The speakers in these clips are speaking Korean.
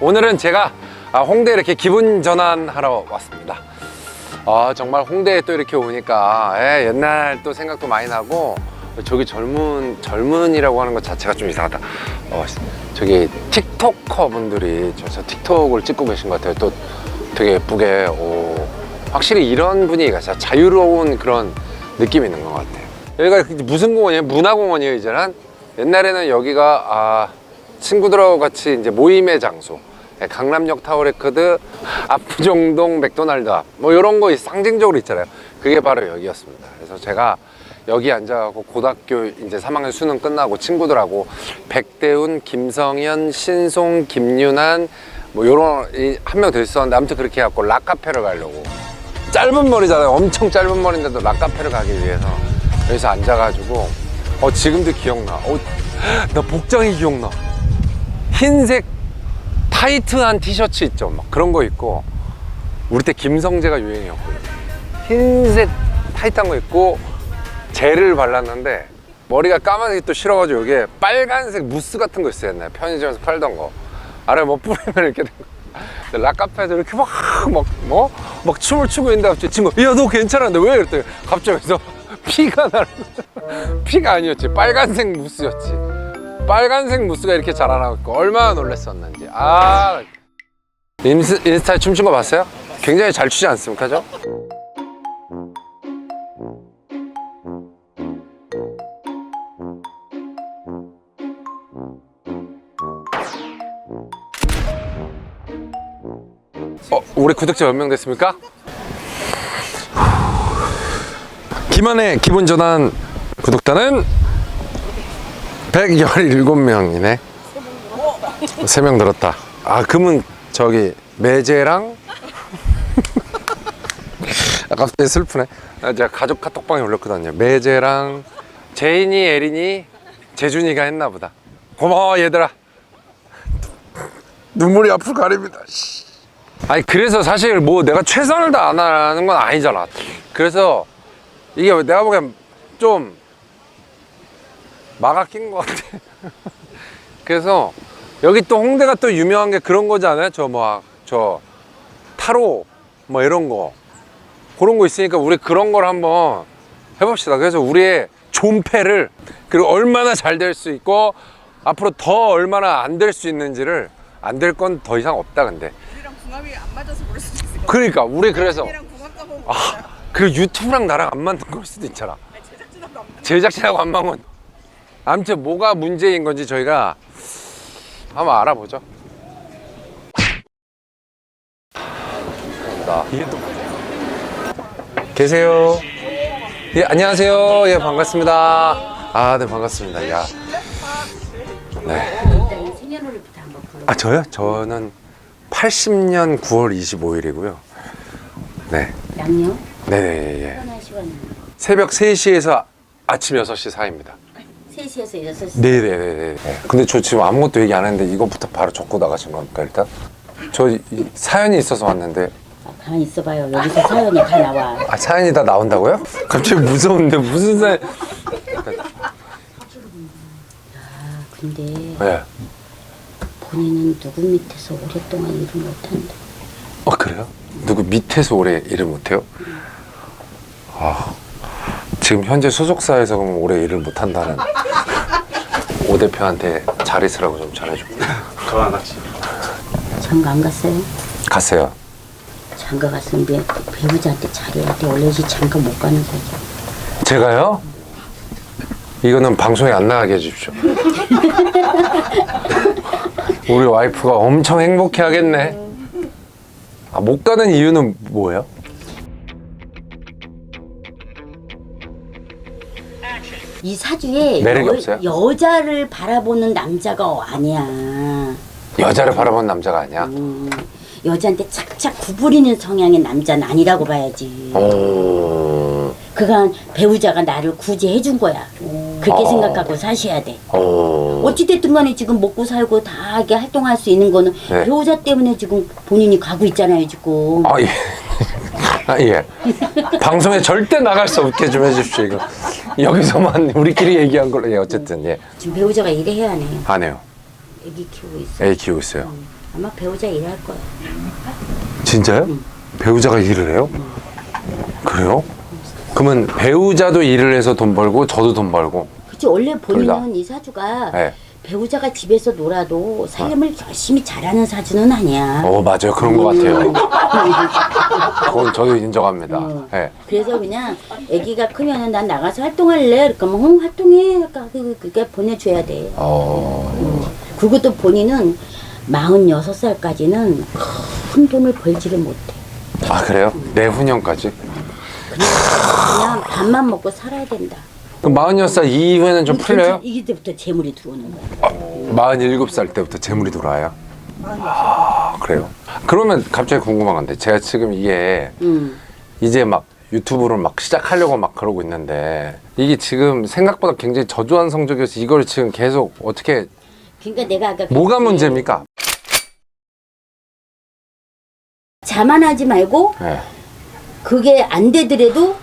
오늘은 제가 아, 홍대 이렇게 기분 전환하러 왔습니다. 아, 정말 홍대에 또 이렇게 오니까 예, 옛날 또 생각도 많이 나고 저기 젊은 젊은이라고 하는 것 자체가 좀 이상하다. 어, 저기 틱토커 분들이 저, 저 틱톡을 찍고 계신 것 같아요. 또 되게 예쁘게 오, 확실히 이런 분위기가 진짜 자유로운 그런 느낌이 있는 것 같아요. 여기가 무슨 공원이에요? 문화공원이에요, 이제는. 옛날에는 여기가 아, 친구들하고 같이 이제 모임의 장소. 예, 강남역 타워레코드, 압구정동 맥도날드 앞, 뭐 이런 거 상징적으로 있잖아요. 그게 바로 여기였습니다. 그래서 제가 여기 앉아갖고 고등학교 이제 3학년 수능 끝나고 친구들하고 백대훈, 김성현, 신송, 김윤한 뭐 요런 한 명 더 있었는데 아무튼 그렇게 해갖고 락카페를 가려고 짧은 머리잖아요. 엄청 짧은 머리인데도 락카페를 가기 위해서 여기서 앉아가지고 어 지금도 기억나. 어, 나 복장이 기억나. 흰색 타이트한 티셔츠 있죠. 막 그런 거 입고 우리 때 김성재가 유행이었거든요. 흰색 타이트한 거 입고 젤을 발랐는데 머리가 까만색이 또 싫어가지고 여기에 빨간색 무스 같은 거 있어요. 옛날에 편의점에서 팔던 거. 아래 뭐 뿌리면 이렇게 된 거. 락카페에서 이렇게 막, 막, 뭐? 막 춤을 추고 있는데 갑자기 친구, 야, 너 괜찮은데 왜? 그랬더니 갑자기 여기서 피가 나는. 피가 아니었지. 빨간색 무스였지. 빨간색 무스가 이렇게 자라나고 얼마나 놀랐었는지. 아. 인스, 인스타에 춤춘 거 봤어요? 굉장히 잘 추지 않습니까, 저? 어, 우리 구독자 몇 명 됐습니까? 김한의 기분 전환 구독자는 117명이네. 3명 늘었다. 아, 그러면 저기 매제랑 아, 갑자기 슬프네. 아, 제가 가족 카톡방에 올렸거든요. 매제랑 제인이, 에린이, 재준이가 했나 보다. 고마워 얘들아. 눈물이 앞을 가립니다. 씨. 아니 그래서 사실 뭐 내가 최선을 다안 하는 건 아니잖아. 그래서 이게 내가 보기엔 좀 막아 낀것 같아. 그래서 여기 또 홍대가 또 유명한 게 그런 거잖아요. 저뭐저 타로 뭐 이런 거 그런 거 있으니까 우리 그런 걸 한번 해봅시다. 그래서 우리의 존패를 그리고 얼마나 잘 될 수 있고 앞으로 더 얼마나 안 될 수 있는지를 안 될 건 더 이상 없다 근데. 우리랑 궁합이 안 맞아서 그럴 수도 있을 것. 그러니까 우리 그래서 우리랑 궁합 가보면 아 그리고 유튜브랑 나랑 안 맞는 걸 수도 있잖아. 제작진하고 안 맞아. 제작진하고 안 맞는 아무튼 뭐가 문제인 건지 저희가 한번 알아보죠. 나 이게 또 계세요. 예 안녕하세요. 예 반갑습니다. 아네 반갑습니다. 야. 네. 일단은 생년월일부터 한번 불러. 아 저요? 저는 80년 9월 25일이고요. 네. 양력 네네 예. 편한 시간은 새벽 3시에서 아침 6시 사이입니다. 3시에서 6시. 네네네네. 근데 저 지금 아무것도 얘기 안 했는데 이것부터 바로 적고 나가신 겁니까 일단? 저 이- 사연이 있어서 왔는데 아, 가만히 있어봐요. 여기서 사연이 다 나와. 아 사연이 다 나온다고요? 갑자기 무서운데 무슨 사연? 아, 근데 네. 본인은 누구 밑에서 오랫동안 일을 못한다. 어 그래요? 누구 밑에서 오래 일을 못해요? 아 지금 현재 소속사에서 그럼 오래 일을 못 한다는 오 대표한테 잘 있으라고 좀 전해줘. 저랑 같이 장가 안 갔어요? 갔어요. 장가 갔으면 배, 배우자한테 잘해야 돼. 원래 이 장가 못 가는 거지. 제가요? 이거는 방송에 안 나가게 해주십시오. 우리 와이프가 엄청 행복해 하겠네. 아, 못 가는 이유는 뭐예요? 이 사주에 매력이 여, 없어요? 여자를 바라보는 남자가 아니야. 여자를 바라본 남자가 아니야? 음, 여자한테 착착 구부리는 성향의 남자는 아니라고 봐야지. 어... 그간 배우자가 나를 굳이 해준 거야. 그렇게 어. 생각하고 사셔야 돼. 어... 어찌됐든 간에 지금 먹고 살고 다 하게 활동할 수 있는 거는 네. 배우자 때문에 지금 본인이 가고 있잖아요, 지금. 아, 예. 아, 예. 방송에 절대 나갈 수 없게 좀 해주십시오, 이거. 여기서만 우리끼리 얘기한 걸로, 예, 어쨌든, 예. 지금 배우자가 일을 해야 하네. 안 해요. 애기 키우고 있어. 애 키우고 있어요. 아, 아마 배우자 일할 거야. 진짜요? 배우자가 일을 해요? 그래요? 그러면 배우자도 일을 해서 돈 벌고 저도 돈 벌고. 그치 원래 다. 본인은 이 사주가 네. 배우자가 집에서 놀아도 살림을 열심히 잘하는 사주는 아니야. 어 맞아요 그런 것 같아요. 그건 저도 인정합니다. 어. 네. 그래서 그냥 아기가 크면은 난 나가서 활동할래. 뭐 응, 활동해. 그러니까 그- 그게 보내줘야 돼. 어. 그리고 또 본인은 46살까지는 큰 돈을 벌지를 못해. 아 그래요? 내후년까지? 그냥 밥만 먹고 살아야 된다. 그럼 46살 이후에는 좀 풀려요? 이때부터 재물이 들어오는 거야. 47살 때부터 재물이 들어와요? 아 그래요? 그러면 갑자기 궁금한 건데 제가 지금 이게 음. 이제 막 유튜브를 막 시작하려고 막 그러고 있는데 이게 지금 생각보다 굉장히 저조한 성적이어서 이걸 지금 계속 어떻게 그러니까 내가 아까 뭐가 그랬지. 문제입니까? 자만하지 말고 네. 그게 안 되더라도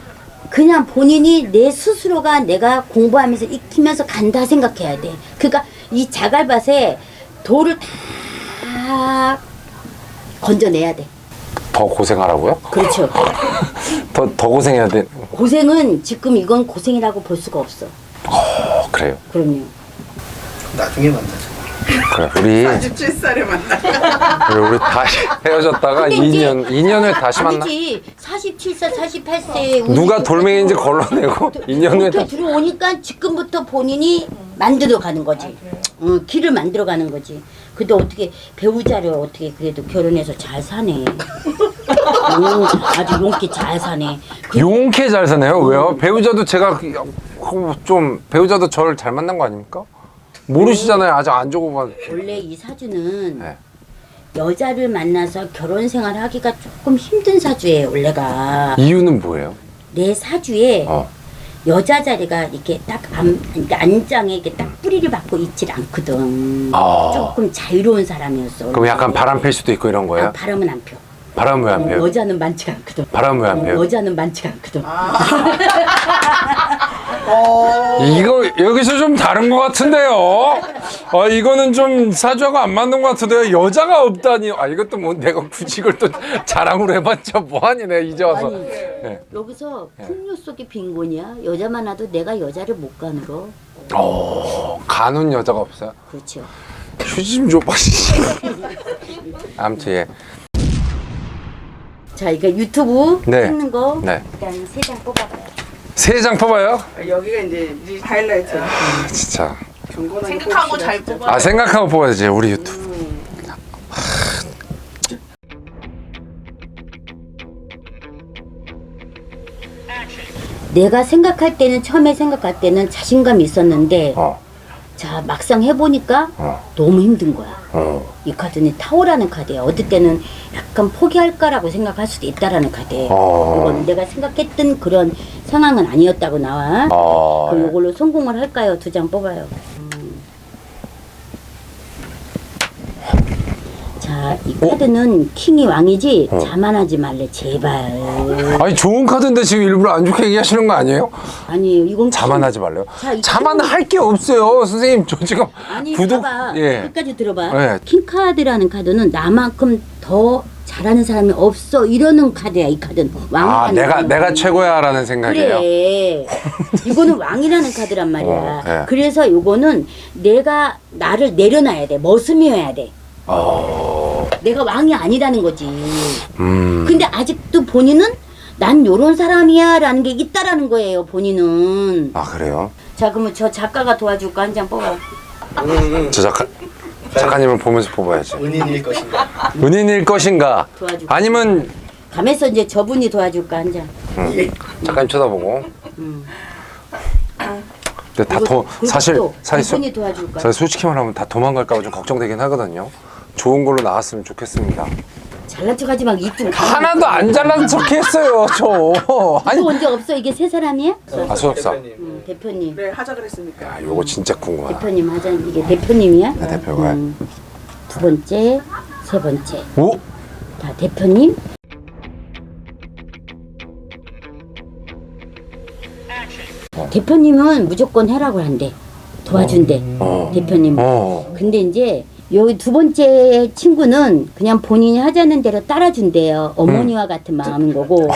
그냥 본인이 내 스스로가 내가 공부하면서 익히면서 간다 생각해야 돼. 그러니까 이 자갈밭에 돌을 다 건져내야 돼. 더 고생하라고요? 그렇죠. 더, 더 고생해야 돼? 고생은 지금 이건 고생이라고 볼 수가 없어. 어, 그래요. 그럼요. 나중에 만나자. 그래, 우리, 47살에 만나. 우리, 우리 다시 헤어졌다가 근데 이제 2년, 2년 후에 다시 만나? 아니지. 47세, 48세. 누가 돌멩이인지 걸러내고 2년 후에 이렇게 다 들어오니까 지금부터 본인이 만들어 가는 거지. 어, 길을 만들어 가는 거지. 근데 어떻게 배우자를 어떻게 그래도 결혼해서 잘 사네. 오, 아주 용기 잘 사네. 그, 용케 잘 사네요. 왜요? 배우자도 제가 그- 좀 배우자도 저를 잘 만난 거 아닙니까? 모르시잖아요. 아직 안 봐. 원래 이 사주는 네. 여자를 만나서 결혼 생활 하기가 조금 힘든 사주예요, 원래가. 이유는 뭐예요? 내 사주에 어. 여자 자리가 이렇게 딱 안, 그러니까 안장에 이렇게 딱 뿌리를 받고 있질 않거든. 아. 조금 자유로운 사람이었어. 그럼 약간 바람 필 수도 있고 이런 아, 거예요? 바람은 안 펴. 바람 왜안 어, 펴요? 여자는 많지가 않거든. 바람 왜안 어, 펴요? 여자는 많지가 않거든. 이거 여기서 좀 다른 것 같은데요. 아 이거는 좀 사주하고 안 맞는 것 같은데요. 여자가 없다니. 아 이것도 뭐 내가 굳이 이걸 또 자랑으로 해봤자 뭐하니 내가 이제 와서. 아니, 네. 여기서 풍요 속의 빈곤이야. 여자 많아도 내가 여자를 못 가늘어. 어, 가는 여자가 없어요. 그렇죠. 휴지 좀 줘봐. 아무튼 예. 자, 이거 유튜브 네. 찍는 거 네. 일단 세 장 뽑아봐요. 세 장 뽑아요? 여기가 이제 이 하이라이트. 진짜. 경건하게 생각하고 잘 진짜. 뽑아. 아 생각하고 뽑아야지 우리 유튜브. 내가 생각할 때는 처음에 생각할 때는 자신감이 있었는데 어. 자 막상 해보니까 어. 너무 힘든 거야. 어. 이 카드는 타오라는 카드야. 어떨 때는 약간 포기할까라고 생각할 수도 있다라는 카드예요. 어. 이건 내가 생각했던 그런 상황은 아니었다고 나와. 어. 그럼 이걸로 성공을 할까요? 두 장 뽑아요. 음. 자, 이 카드는 킹이 왕이지 어. 자만하지 말래 제발. 아니 좋은 카드인데 지금 일부러 안 좋게 얘기하시는 거 아니에요? 아니 이건 자만하지 말래요. 자, 이 자만할 게 없어요, 선생님. 저 지금 아니 구독 봐봐 예. 끝까지 들어봐 네. 킹 카드라는 카드는 나만큼 더 잘하는 사람이 없어 이러는 카드야 이 카드는 왕 아, 내가 내가 최고야라는 생각이에요. 그래 이거는 왕이라는 카드란 말이야 어, 예. 그래서 이거는 내가 나를 내려놔야 돼 머슴이어야 돼 어. 내가 왕이 아니라는 거지 음. 근데 아직도 본인은 난 요런 사람이야 라는 게 있다라는 거예요 본인은 아, 그래요? 자 그러면 저 작가가 도와줄까 한장 뽑아 응, 저 작가 작가님을 보면서 뽑아야지. 은인일 것인가? 은인일 것인가? 도와줄게. 아니면 가면서 이제 저분이 도와줄까 한 장. 음, 작가님 쳐다보고. 음. 근데 다 이거- 도, 사실 또 사실 소- 이분이 도와줄까? 사실 솔직히 말하면 다 도망갈까 봐 좀 걱정되긴 하거든요. 좋은 걸로 나왔으면 좋겠습니다. 잘난 척하지 말고 입좀 하나도 안 잘난 척 했어요, 저. 아니, 또 언제 없어? 이게 세 사람이야? 아 소속사. 대표님. 음, 대표님. 네, 하자 그랬으니까. 아, 요거 진짜 궁금하다. 대표님 하자. 이게 대표님이야? 네, 대표가. 음, 두 번째, 세 번째. 오, 다 대표님. 대표님은 무조건 해라고 한대. 도와준대. 어. 대표님. 어, 근데 이제 여기 두 번째 친구는 그냥 본인이 하자는 대로 따라준대요. 어머니와 같은 마음인 거고.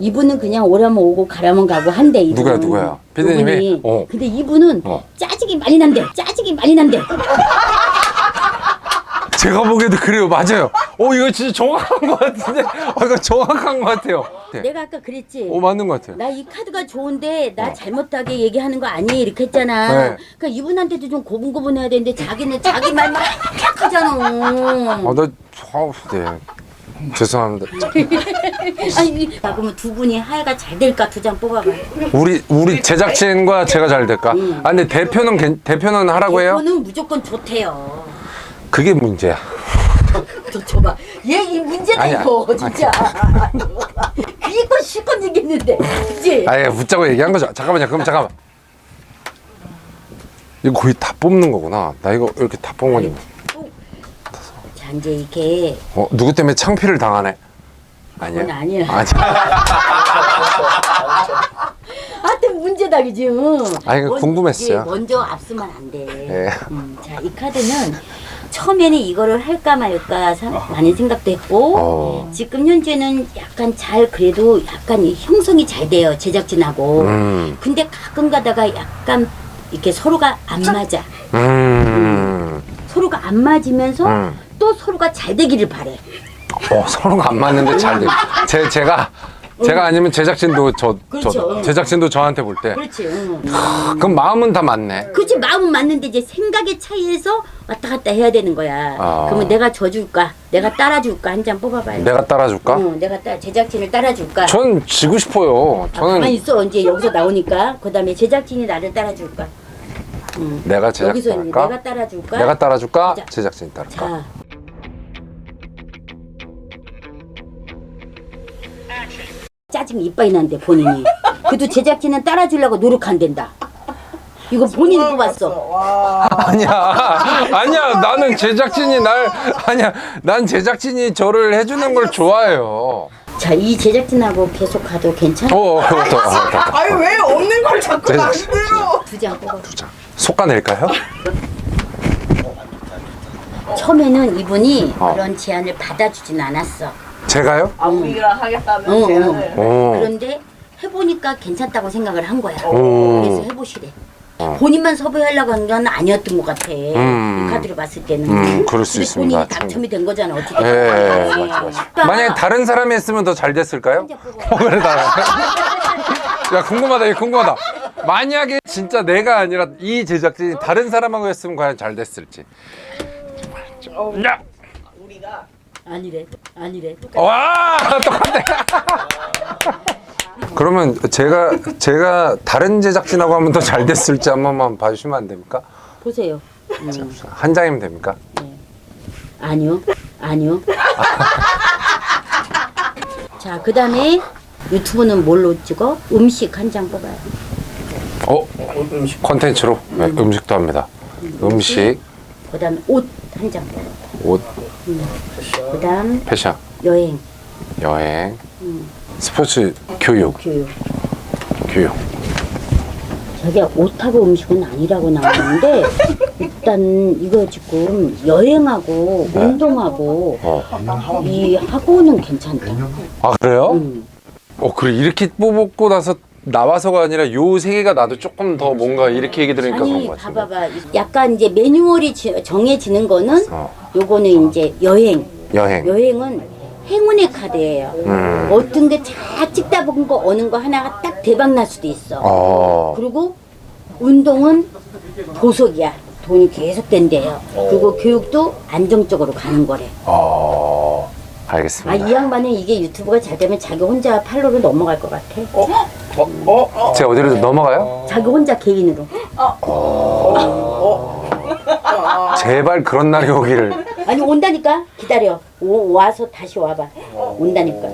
이분은 그냥 오라면 오고 가라면 가고 한대. 이분은. 누구야, 누구야? 피디님이? 어. 근데 이분은 어. 짜증이 많이 난대. 짜증이 많이 난대. 제가 보기에도 그래요. 맞아요. 오, 이거 진짜 정확한 것 같은데? 어, 이거 정확한 것 같아요. 내가 아까 그랬지. 오, 맞는 것 같아요. 나 이 카드가 좋은데 나 잘못하게 얘기하는 거 아니에요 이렇게 했잖아. 어. 네. 그러니까 이분한테도 좀 고분고분해야 되는데 자기는 자기 말만 팍 하잖아. 아, 나, 아우, 네. 죄송합니다. 아니 나 그러면 두 분이 하여가 잘 될까 두 장 뽑아봐. 우리, 우리 제작진과 제가 잘 될까? 아, 근데 대표는, 괜- 대표는 하라고 해요? 이거는 무조건 좋대요. 그게 문제야. 저 줘봐. 얘 이 문제다 아니야. 이거 진짜. 이거 실컷 얘기했는데, 그지? 아예 붙자고 얘기한 거죠. 잠깐만요. 그럼 잠깐만. 이거 거의 다 뽑는 거구나. 나 이거 이렇게 다 거니. 자 이제 이렇게 어, 누구 때문에 창피를 당하네? 아니야. 그건 아니야. 아니, 하여튼 문제다 그지? 응. 아, 먼- 궁금했어요. 먼저 앞서면 안 돼. 예. 음, 자, 이 카드는 처음에는 이거를 할까 말까 사- 많은 생각도 했고 어. 지금 현재는 약간 잘 그래도 약간 이 형성이 잘 돼요 제작진하고. 음, 근데 가끔 가다가 약간 이렇게 서로가 안 맞아. 음, 서로가 안 맞으면서 음. 또 서로가 잘 되기를 바래. 어, 서로가 안 맞는데 잘 돼. 제, 제가, 제가 아니면 제작진도 저, 그렇죠. 저, 제작진도 저한테 볼 때. 그렇지. 응. 그럼 마음은 다 맞네. 그렇지 마음은 맞는데 이제 생각의 차이에서 왔다 갔다 해야 되는 거야. 아. 그러면 내가 져줄까? 내가 따라줄까? 한장 뽑아봐요. 내가 따라줄까? 응, 내가 따 제작진을 따라줄까? 전 지고 싶어요. 아, 가만히 저는 있어. 이제 여기서 나오니까 그 다음에 제작진이 나를 따라줄까? 응. 내가 여기서 제작진 이제 할까? 내가 따라줄까? 내가 따라줄까? 제작- 제작진이 따를까? 자. 짜증이 이빠이 난대 본인이. 그래도 제작진은 따라주려고 노력한댄다. 이거 본인이 뽑았어. 와. 아니야, 아니야. 나는 제작진이 날 아니야. 난 제작진이 저를 해주는 걸 좋아해요. 자, 이 제작진하고 계속 가도 괜찮아? 어. 어. 아유 왜 없는 걸 자꾸 제작진. 만들어? 두 장 뽑아. 자, 속가낼까요? 처음에는 이분이 어. 그런 제안을 받아주진 않았어. 제가요? 아 우리가 하겠다는 어, 제안을. 오, 그런데 해보니까 괜찮다고 생각을 한 거야. 오. 그래서 해보시래. 어. 본인만 섭외하려고 한 건 아니었던 것 같아. 음. 이 카드로 봤을 때는. 음, 그럴 수 근데 있습니다. 본인이 당첨이 된 거잖아. 어떻게? 예, 예, 맞지. 만약에 다른 사람이 했으면 더 잘 됐을까요? 어, 그래, 나. 야, 궁금하다, 이거 궁금하다. 만약에 진짜 내가 아니라 이 제작진이 다른 사람하고 했으면 과연 잘 됐을지. 어, 야! 아니래. 아니래. 똑같아. 와 똑같네. 그러면 제가 제가 다른 제작진하고 하면 더 잘 됐을지 한 번만 봐주시면 안 됩니까? 보세요. 음, 한 장이면 됩니까? 아니요. 아니요. 자, 그 다음에 유튜브는 뭘로 찍어? 음식 한 장 뽑아요. 어 음식 컨텐츠로 네, 음식도 합니다. 음식, 그 다음에 옷 한 장 뽑아. 옷, 그 다음 패션, 여행, 여행, 음. 스포츠, 교육, 교육. 교육. 자기가 옷하고 음식은 아니라고 나오는데 일단 이거 지금 여행하고 운동하고 어. 이 하고는 괜찮다. 아 그래요? 음. 어 그래 이렇게 뽑고 나서 나와서가 아니라 요 세 개가 나도 조금 더 뭔가 이렇게 얘기 들으니까 그런 아니 것 같은데. 봐봐봐 약간 이제 매뉴얼이 지- 정해지는 거는 어. 요거는 이제 여행 여행. 여행은 행운의 카드예요. 음. 어떤 게 잘 찍다 본 거 어느 거 하나가 딱 대박 날 수도 있어. 어. 그리고 운동은 보석이야. 돈이 계속 된대요. 그리고 교육도 안정적으로 가는 거래. 어. 아, 알겠습니다. 이 양반은 이게 유튜브가 잘 되면 자기 혼자 팔로로 넘어갈 것 같아. 어? 어? 어? 제가 어디로 넘어가요? 자기 혼자 개인으로. 제발 그런 날이 오기를. 아니, 온다니까? 기다려. 오, 와서 다시 와봐. 온다니까.